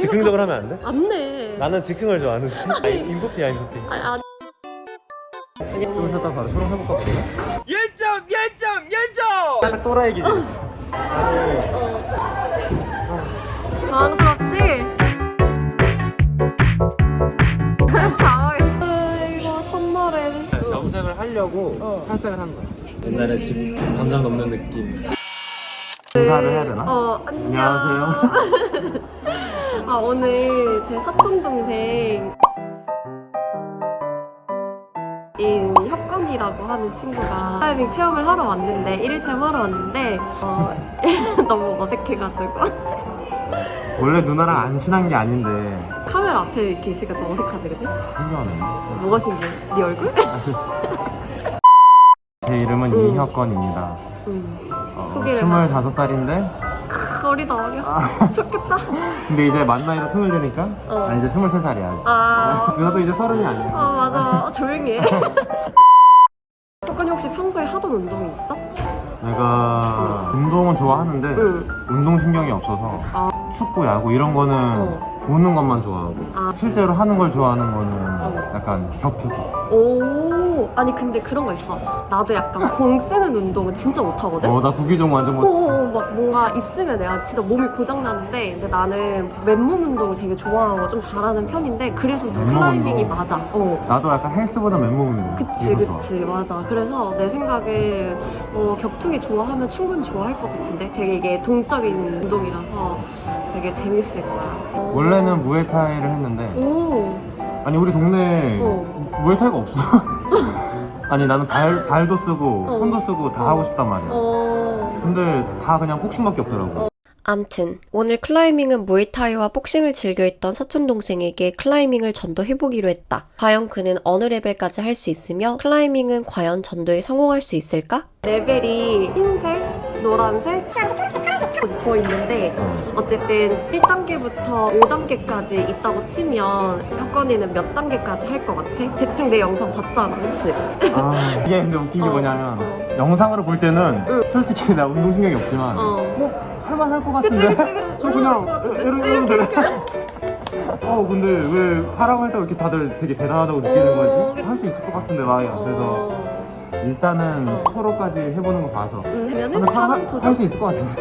즉흥적으로 하면 안 돼? 안 내. 나는 즉흥을 좋아하는 아니 인프피 아니, 안. 좀 쉬었다 바로 촬영 해볼까 보네 열정 열정 열정 살짝 또라이기지 당황스럽지? 당황했어. 이거 첫날에. 염색을 하려고 어. 탈색을 한 거야 옛날에 집 담장 넘는 느낌 인사를 해야 되나? 어, 안녕. 안녕하세요 아, 오늘 제 사촌 동생 인 혁건이라고 하는 친구가 다이빙 체험을 하러 왔는데 일일 체험 하러 왔는데 어, 너무 어색해가지고 원래 누나랑 안 친한 게 아닌데 카메라 앞에 이렇게 있으니까 더 어색하지 그지? 신기하네 뭐가 신기해? 네 얼굴? 제 이름은 응. 이혁건입니다 응 어, 소개를 25살인데 크, 어리다 어려 아. 좋겠다 근데 이제 만 나이로 틈을 되니까 어. 나 이제 23살이야 아직 아, 누나도 이제 서른이 아니야 아 맞아 어, 조용히 해 혁건이 혹시 평소에 하던 운동이 있어? 내가 운동은 좋아하는데 응 운동신경이 없어서 아. 축구, 야구 이런 거는 어. 보는 것만 좋아하고 아. 실제로 하는 걸 좋아하는 거는 어. 약간 격투기 오 아니 근데 그런 거 있어. 나도 약간 공 쓰는 운동은 진짜 못하거든? 어 나 구기종 완전 못 어, 막 뭔가 있으면 내가 진짜 몸이 고장 나는데 근데 나는 맨몸 운동을 되게 좋아하고 좀 잘하는 편인데 그래서 더 맨몸 클라이밍이 운동? 맞아. 어. 나도 약간 헬스보다 맨몸 운동. 그치 이거 좋아. 그치. 맞아. 그래서 내 생각에 어, 격투기 좋아하면 충분히 좋아할 것 같은데? 되게 이게 동적인 운동이라서 되게 재밌을 거야. 어. 원래는 무에타이를 했는데 오. 아니 우리 동네 에 어. 무에타이가 없어 아니 나는 발, 발도 쓰고 어. 손도 쓰고 다 어. 하고 싶단 말이야 어. 근데 다 그냥 복싱밖에 없더라고 암튼 오늘 클라이밍은 무에타이와 복싱을 즐겨 했던 사촌 동생에게 클라이밍을 전도해보기로 했다. 과연 그는 어느 레벨까지 할 수 있으며 클라이밍은 과연 전도에 성공할 수 있을까? 레벨이 흰색, 노란색, 더 있는데 어. 어쨌든 1단계부터 5단계까지 있다고 치면 혁건이는 몇 단계까지 할 것 같아? 대충 내 영상 봤잖아, 그치? 아, 이게 근데 웃긴 게 어, 뭐냐면 어. 영상으로 볼 때는 응. 솔직히 나 운동신경이 없지만 어. 뭐 할만할 것 같은데. 저 그냥 같은데? 이러면 되네 어 근데 왜 파랑 할 때 이렇게 다들 되게 대단하다고 느끼는 어. 거지? 할 수 있을 것 같은데 마음이 안 돼서 어. 일단은 어. 초로까지 해보는 거 봐서 응, 되면은 파랑 파랑 할 도전. 수 있을 것 같은데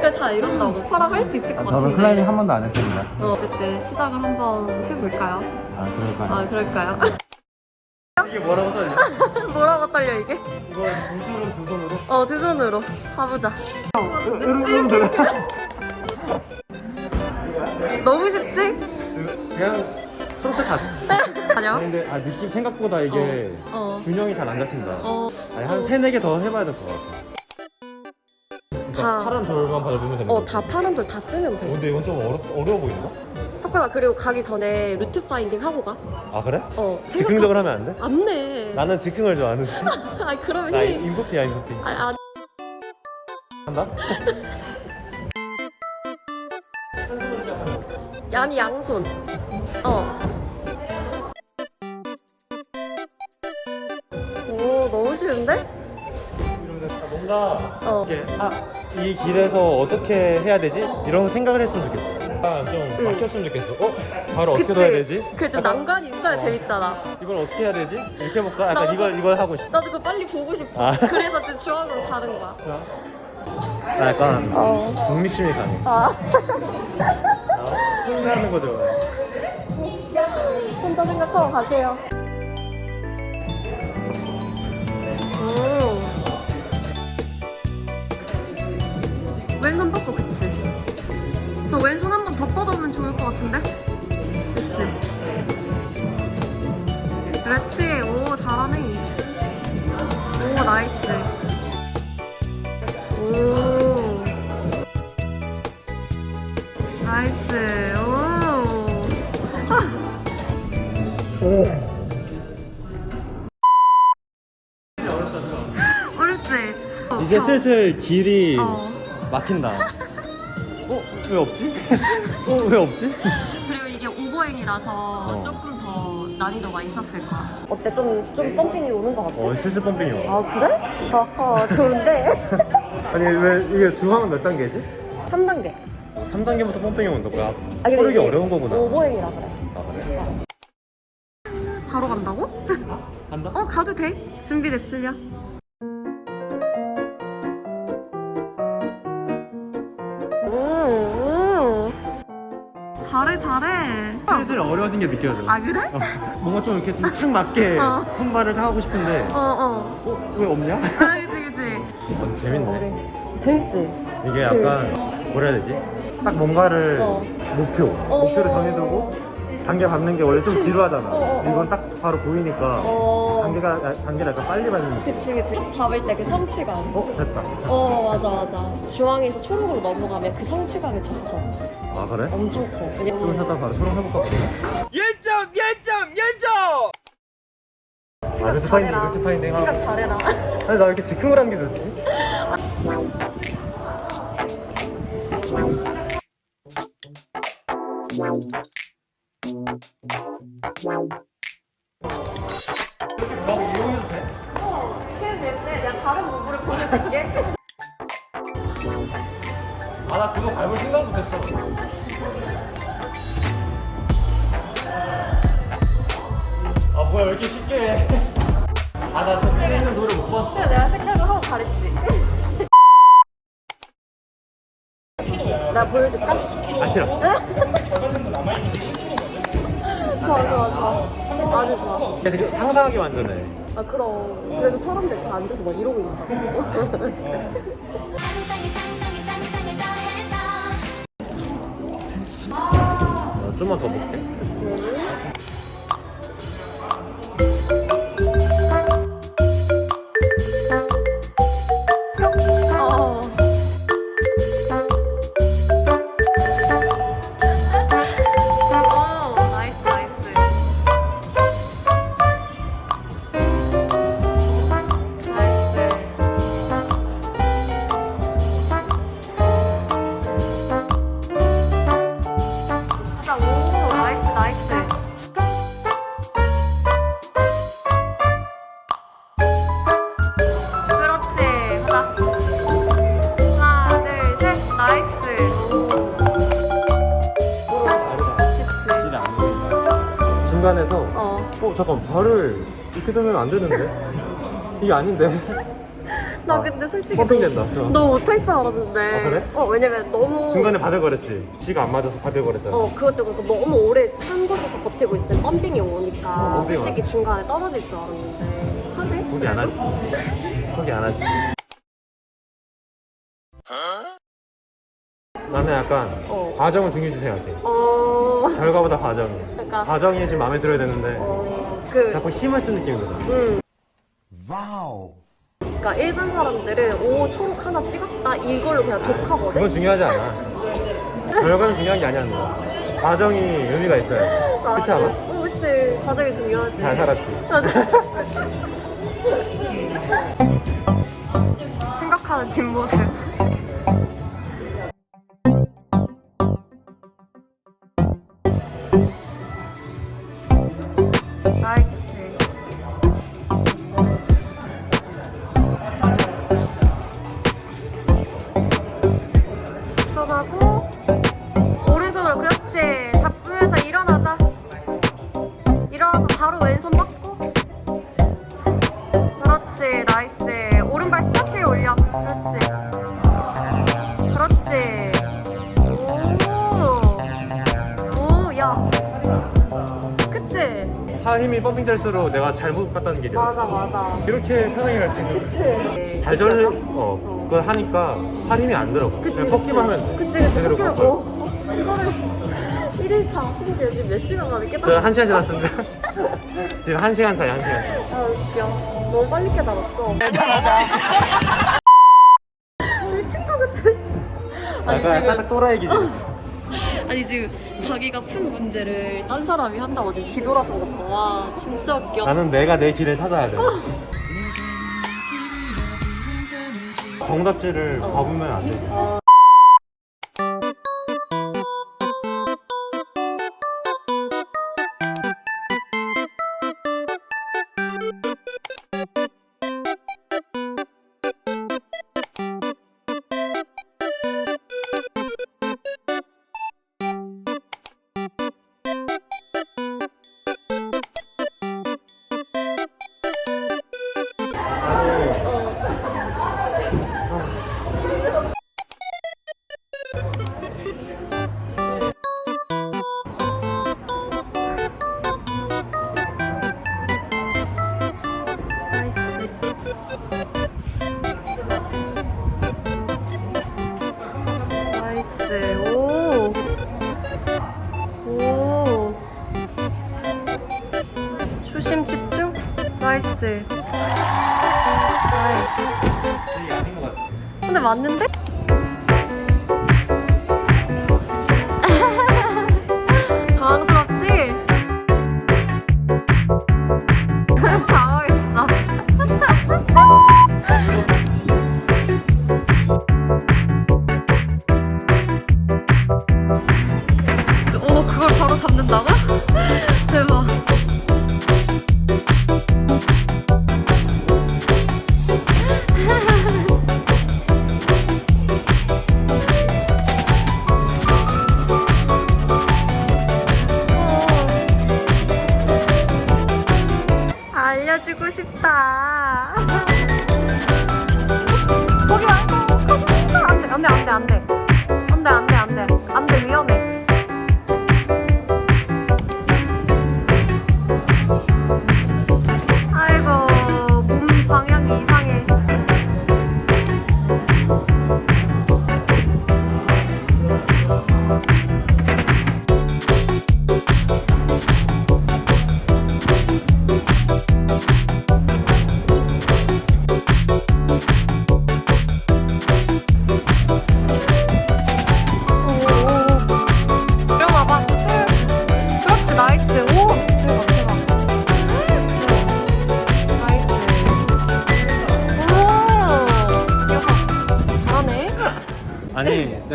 그래, 다 이런다고. 파랑 할 수 있을 것 같은데. 저는 클라이밍 한 번도 안 했습니다 어, 어쨌든 시작을 한번 해볼까요? 아 그럴까요? 아, 그럴까요? 이게 뭐라고 써있냐? 뭐라고 떨려, 이게? 이거 두 손으로 두 손으로 어, 두 손으로. 가보자. 이러면 되네 너무 쉽지? 그냥 초록색 가자 아니요? 아니 근데 아 느낌 생각보다 이게 어. 균형이 잘 안 잡힌다 어. 아니 한 세네 개 더 해봐야 될 것 같아 그러니까 다. 파란 돌만 받아주면 되는 어, 거지 다 파란 돌 다 쓰면 어, 돼. 근데 이건 좀 어려, 어려워 보인다? 석근아, 그리고 가기 전에 루트 파인딩 하고 가. 아 그래? 어, 즉흥적으로 하면 안 돼? 안 내. 나는 즉흥을 좋아하는 아니, 그러면 나 힘이. 인프피야 인프피 아, 아, 한다? 아니, 양손. 어. 쉬운데? 뭔가 어. 이렇게 아, 이 길에서 어떻게 해야 되지? 이런 생각을 했으면 좋겠어 약간 좀 응. 막혔으면 좋겠어 어? 바로 어떻게 그치? 해야 되지? 그게 좀 약간 난관이 있어야 어. 재밌잖아. 이걸 어떻게 해야 되지? 이렇게 해볼까? 약간 나도 이걸 이걸 하고 싶어 나도 그거 빨리 보고 싶어. 아. 그래서 지금 중앙으로 가는 거야. 나 약간 어. 독립심이 강해 아. 혼자 하는 거 좋아해 혼자 생각하고 가세요. 왼손 뻗고 그치? 저 왼손 한 번 더 뻗으면 좋을 것 같은데? 그치? 그렇지. 오 잘하네. 오 나이스. 오. 나이스. 오. 어렵지? 어, 이제 겨- 슬슬 길이 어. 막힌다 어? 왜 없지? 어? 왜 없지? 그리고 이게 오버행이라서 어. 조금 더 난이도가 있었을 거야. 어때? 좀, 좀 펌핑이 오는 것 같아? 어 슬슬 펌핑이 와 아, 그래? 어허, 좋은데? 아니 왜 이게 중앙은 몇 단계지? 3단계. 3단계부터 펌핑이 온다 거야. 아, 근데 이게 어려운 거구나. 오버행이라 그래. 아 그래? 바로 간다고? 한다? 어 가도 돼? 준비됐으면. 슬슬 어려워진 게 느껴져. 아 그래? 어, 뭔가 좀 이렇게 좀 착 맞게 어. 선발을 하고 싶은데 어 어. 어? 왜 없냐? 아 그치 그치. 어, 재밌네. 재밌지? 이게 약간 뭐라 해야 되지? 딱 뭔가를 어. 목표, 목표를 정해두고 단계 밟는 게 원래 좀 지루하잖아. 어, 어, 어. 이건 딱 바로 보이니까 어. 단계가 단계를 약간 빨리 밟는 느낌. 그치 그치. 탁 잡을 때 그 성취감. 어 됐다. 어 맞아 맞아. 중앙에서 초록으로 넘어가면 그 성취감이 더 커. 아 그래? 엄청 커. 좀 왜냐면 쉬었다 바로 초록 해볼까 보네. 열정 열정 열정 아 루트 파인딩. 루트 파인딩 하고. 생각 잘해라. 아니 나왜 이렇게 즉흥을 하는 게 좋지? 나 이용해도 돼? 어, 시간 됐네. 내가 다른 부부를 보내줄게. 아 나 그거 밟을 생각 못했어. 아 뭐야 왜 이렇게 쉽게 해? 아 나 저쪽에 있는 노래 못 봤어. 그냥 내가 생각을 하고 잘했지. 나 보여줄까? 아 싫어. 좋아 좋아 좋아. 아주 좋아. 그래서 상상하게 만드네. 아 그럼 그래서 사람들 다 앉아서 막 이러고 있다고. 좀만 더 볼게. 이렇게 두면 안 되는데 이게 아닌데 나 아, 근데 솔직히 펌핑 너- 된다. 좋아. 너 못할 줄 알았는데. 아, 그래? 어, 왜냐면 너무. 중간에 바들거렸지 지가 안 맞아서 바들거렸잖아 어, 그것 때문에 너무 오래 한 곳에서 버티고 있으면 펌핑이 오니까 어, 펌핑이 솔직히 왔어. 중간에 떨어질 줄 알았는데. 하네? 포기 안 하지 포기 안 하지 나는 약간 어. 과정을 중요시 생각해 어. 결과보다 과정이 그러니까. 과정이 지금 마음에 들어야 되는데 어, 그. 자꾸 힘을 쓰는 느낌이 들어 음. 와우 그러니까 일반 사람들은 오 초록 하나 찍었다 이걸로 그냥 족하거든. 그건 중요하지 않아 결과는 중요한 게 아니야 너. 과정이 의미가 있어요 그렇지 않아? 어, 그치. 과정이 중요하지. 잘 살았지 생각하는 뒷모습. 팔 힘이 펌핑 될수록 내가 잘못 갔다는 길이었어 맞아 맞아. 이렇게 편하게 갈 수 있는 그치. 발전을 어 그걸 하니까 팔 힘이 안 들어가 그치 그냥 꺾기만 하면 돼. 그치 그치. 제대로 꺾어요 어, 이거를 1일차. 심지어 지금 몇 시간 만에 저 깨달았어? 한 시간 지났습니다. 지금 한 시간 차이 한 시간 차이. 아 웃겨. 너무 빨리 깨달았어. 미친 거 같아. 아니 약간 지금 살짝 또라이 기질 아니 지금 자기가 푼 문제를 딴 사람이 한다고 지금 것 봐. 와 진짜 웃겨. 나는 내가 내 길을 찾아야 돼 정답지를 봐보면 안 되지 어. 안 돼 안 돼 안 돼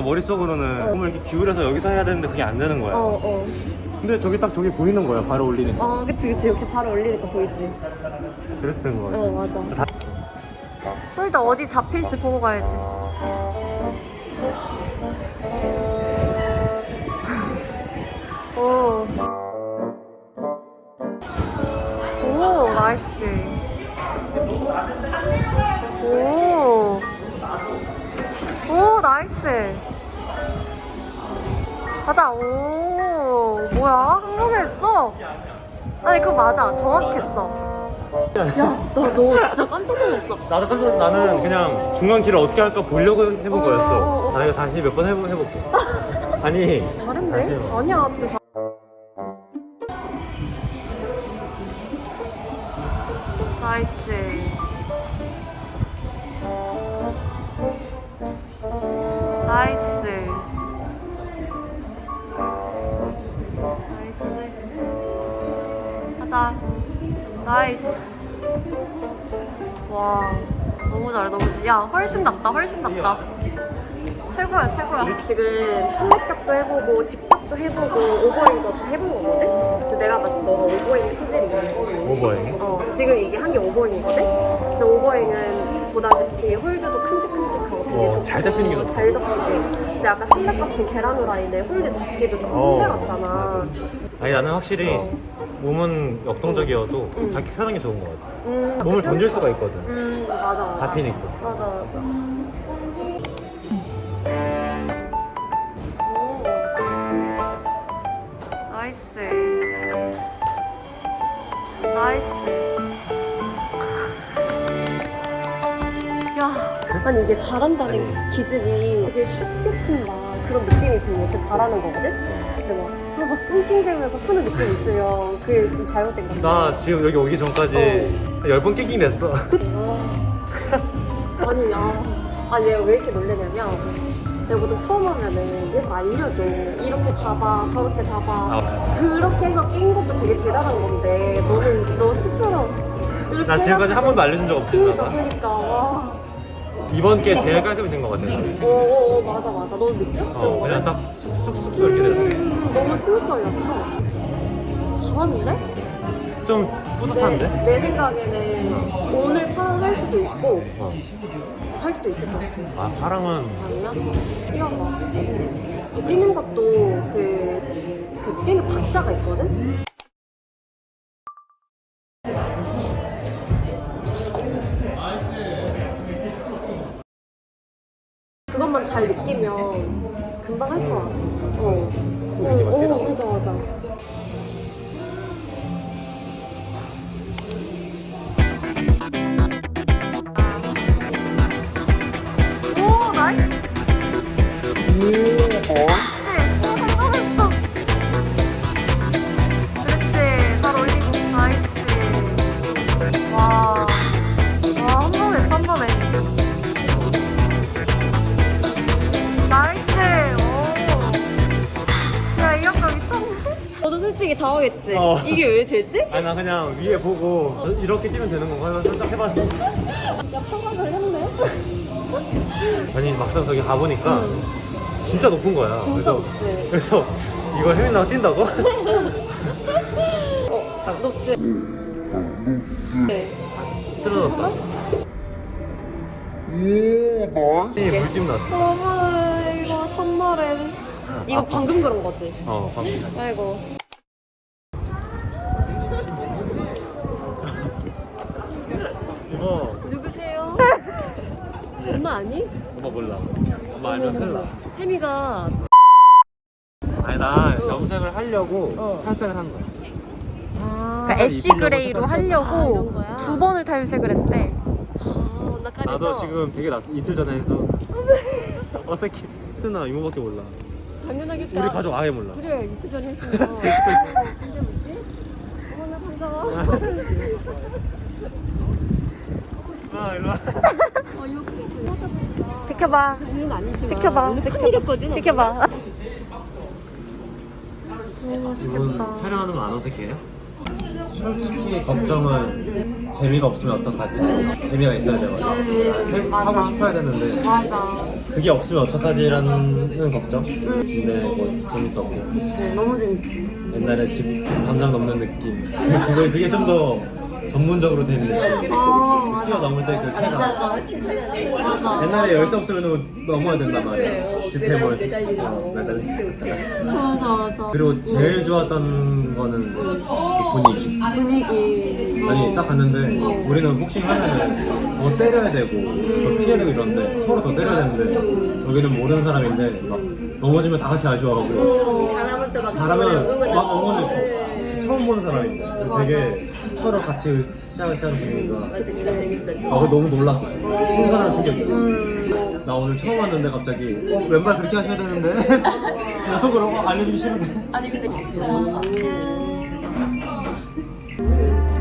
내가 머릿속으로는 몸을 이렇게 기울여서 여기서 해야 되는데 그게 안 되는 거야. 어 어. 근데 저기 딱 저기 보이는 거야. 바로 올리는 거. 어 그치 그치 역시 바로 올리니까 보이지. 그래서 된거 같아. 어 맞아. 다- 일단 어디 잡힐지 보고 가야지. 오. 오, 나이스. 오. 오, 나이스. 가자. 오. 뭐야? 한 번에 했어. 아니, 그거 맞아. 정확했어. 야, 나 너 진짜 깜짝 놀랐어. 나도 깜짝 나는 그냥 중간 길을 어떻게 할까 보려고 해본 어, 어, 거였어. 어. 나 이거 다시 몇 번 해보, 해볼게. 아니 잘했네? 다시 해봐. 아니야, 진짜. 나이스. 야, 훨씬 낫다, 훨씬 낫다. 최고야, 최고야. 지금 슬랩각도 해보고, 직각도 해보고, 오버행도 다 해본 거거든? 근데 내가 봤을 때 너가 오버행 소질이 있는 거. 오버해. 어, 지금 이게 한 게 오버행이거든? 근데 오버행은 보다시피 홀드도 큼직큼직하고 되게 어, 좋고 잘 잡히는 게 좋다. 잘 잡히지. 근데 아까 슬랩 같은 계란 후라이는 홀드 잡기도 조금 어. 힘들었잖아. 아니 나는 확실히 어. 몸은 역동적이어도 응. 잡기 편한 게 좋은 것 같아. 음, 몸을 던질. 수가 있거든. 음, 맞아, 맞아. 잡히니까. 맞아, 맞아. 오. 나이스. 나이스. 야, 아니 이게 잘한다는 기준이 되게 쉽게 친다 그런 느낌이 들면 진짜 잘하는 거거든? 근데 막, 아, 막 낑낑대면서 푸는 느낌이 있으면 그게 좀 잘못된 거 같아. 나 지금 여기 오기 전까지 어. 열 번 낑낑 냈어. 아니, 야. 아니, 왜 이렇게 놀래냐면, 내가 보통 처음 하면은 얘서 알려줘. 이렇게 잡아, 저렇게 잡아. 아. 그렇게 해서 낀 것도 되게 대단한 건데, 너는 너 스스로 이렇게 나 지금까지 한 번도 알려준 적 없지. 그니까. 그니까, 와. 이번 게 제일 깔끔히 된것 같아. 오, 오, 오, 맞아, 맞아. 너 느꼈어? 어, 그냥 딱 쑥쑥쑥 이렇게 됐어. 음, 너무 스무스하였어. 잘하는데? 좀 내, 뿌듯한데? 내 생각에는 오늘 파랑 할 수도 있고, 어. 할 수도 있을 것 같아. 아 사랑은 아니야? 뛰어봐. 이 뛰는 것도 그, 그 뛰는 박자가 있거든? 그것만 잘 느끼면 당황했지? 어. 이게 왜 되지? 아니 나 그냥 위에 보고 이렇게 찌면 되는 건가 하면 살짝 해봤는데 야 평가를 했네? 아니 막상 저기 가보니까 진짜 높은 거야 진짜 그래서, 높지? 그래서 이걸 혜민이랑 뛴다고? 어, 높지? 네. 틀어졌다 혜민이 물집 났어 아 이거 첫날엔 이거 아파. 방금 그런 거지? 어 방금 아이고 이거 누구세요? 엄마 아니? 엄마 몰라. 엄마 알면 큰일 나. 혜미가 아니 나 염색을 하려고 어. 탈색을 한 거야. 그러니까 애쉬 그레이로 아, 이런 하려고 거야? 두 번을 탈색을 했대. 아, 나 나도 지금 되게 낯 이틀 전에 해서. 어색해. 누나 이모밖에 몰라. 당연하겠다. 우리 가족 아예 몰라. 그래 이틀 전에 했으니까 근데 뭐지? 어머나 반가워 아 일로 와 어 이렇게 비켜봐. 이는 아니지만 비켜봐. 오늘. 큰일이었거든 비켜봐. 이분 촬영하는 거 안 어색해요? 솔직히 걱정은 재미가 없으면 어떡하지? 재미가 있어야 되거든 하고 싶어야 되는데 맞아. 그게 없으면 어떡하지라는 걱정? 근데 뭐 재밌었고 그치, 너무 재밌지. 옛날에 집 담장 넘는 느낌 그거 그게 좀 더 전문적으로 된 느낌 어, 뛰어넘을 때그 쾌감 맞아. 옛날에 열쇠 없으면 넘어야 된단 말이야. 집회물 어, 매달리기 맞아, 맞아. 그리고 제일 좋았던 거는 그 분위기. 분위기. 아니 딱 갔는데 우리는 복싱 하면은 더 때려야 되고 더 피해야 되고 이런데 서로 더 때려야 되는데 여기는 모르는 사람인데 막 넘어지면 다 같이 아쉬워하고. 잘하면 또 잘하면 막 응원해줘 처음 보는 사람인데 되게 서로 같이 으쌰으쌰하는 분위기가 진짜 재밌어 아, 그거 너무 놀랐어. 신선한 충격이었어. 나 오늘 처음 왔는데 갑자기 어, 왼발 그렇게 하셔야 되는데 속으로 어, 알려주기 싫은데. 아니, 근데.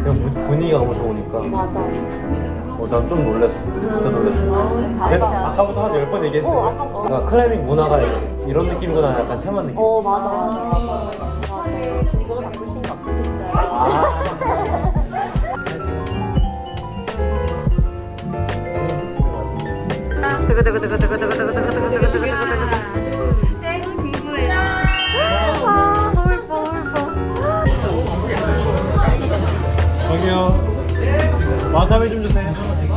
그냥 무- 분위기가 너무 좋으니까. 맞아 어, 난좀 놀랐어. 진짜 놀랐어. 내가 아까부터 한 열 번 얘기했어. 어, 아까부터. 그러니까 클라이밍 문화가 이런 느낌이구나 약간 체험한 느낌. 어 맞아 와사비 좀 주세요.